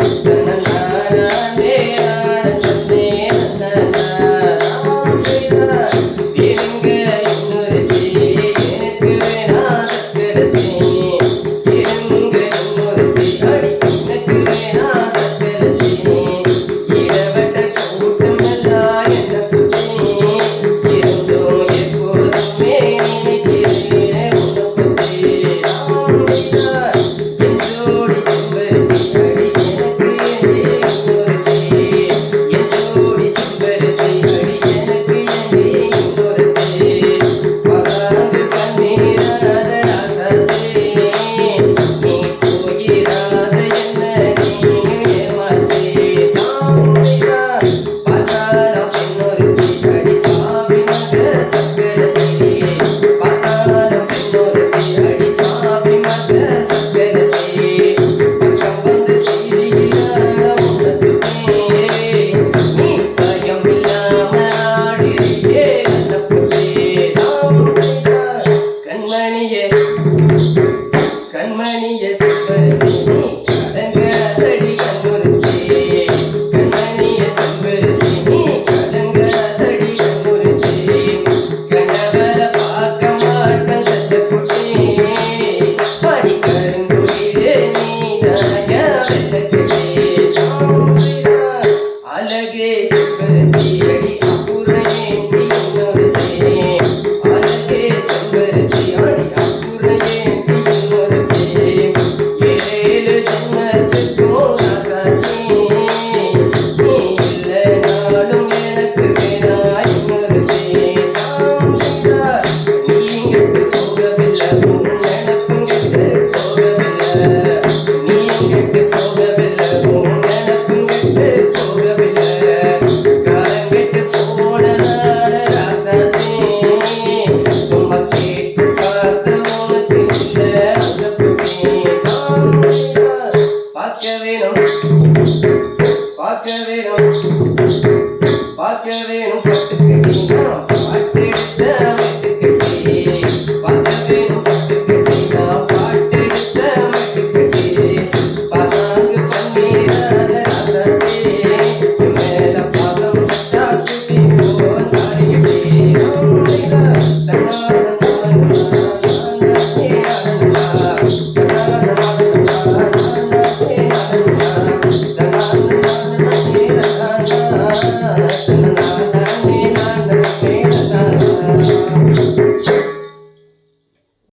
Thank you. Thank you. பார்க்க வேணும். பார்க்க வேணும். பார்க்க வேணும் பட்டுக்கு